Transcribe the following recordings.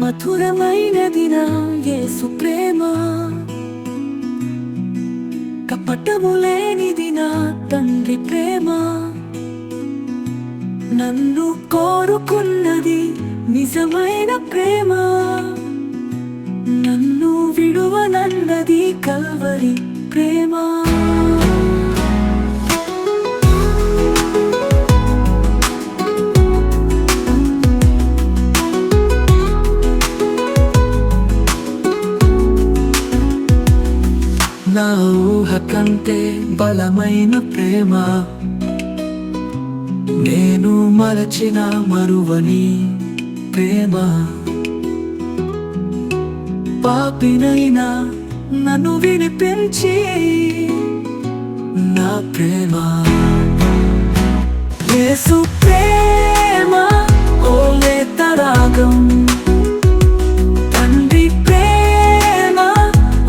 మధురమైనది నా యేసు ప్రేమ. కపటము లేనిది నా తండ్రి ప్రేమ. నన్ను కోరుకున్నది నిజమైన ప్రేమ. నన్ను విడువనన్నది కల్వరి ప్రేమ. నా ఊహ కంటే బలమైన ప్రేమ. నేను మరచిన మరువని ప్రేమ. పాపినైనా నన్ను వినిపించి నా ప్రేమ. యేసు ప్రేమ ఓ లేత రాగం. తండ్రి ప్రేమ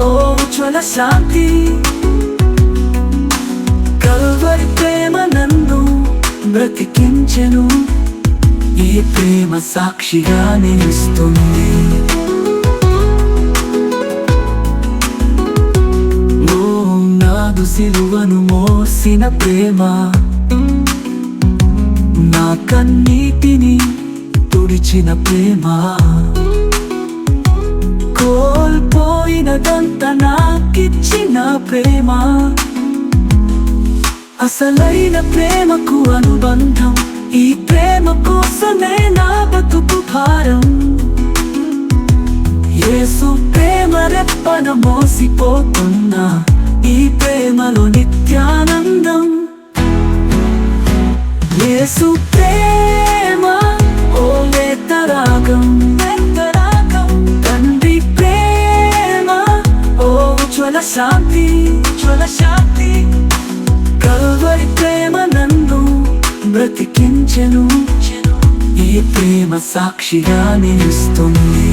ఓ ఉజ్వల శాంతి. బ్రతికించెను. ఈ ప్రేమ సాక్షిగా నిలుస్తుంది. నాదు సిలువను మోసిన ప్రేమ. నా కన్నీటిని తుడిచిన ప్రేమ. కోల్పోయినదంత నాకిచ్చిన ప్రేమ. అసలైన ప్రేమకు అనుబంధం. ఈ ప్రేమ కోసమే నా బతుకు భారం. యేసు ప్రేమ రెప్పన మోసిపోతున్నా ఈ ప్రేమలో నిత్యానందం. యేసు ప్రేమ ఓ లేత తండ్రి ప్రేమ ఓ జ్వల శాంతి జ్వల శాంతి. కల్వరి ప్రేమ నన్ను బ్రతికించెను. ఈ ప్రేమ సాక్షిగా నిలుస్తుంది.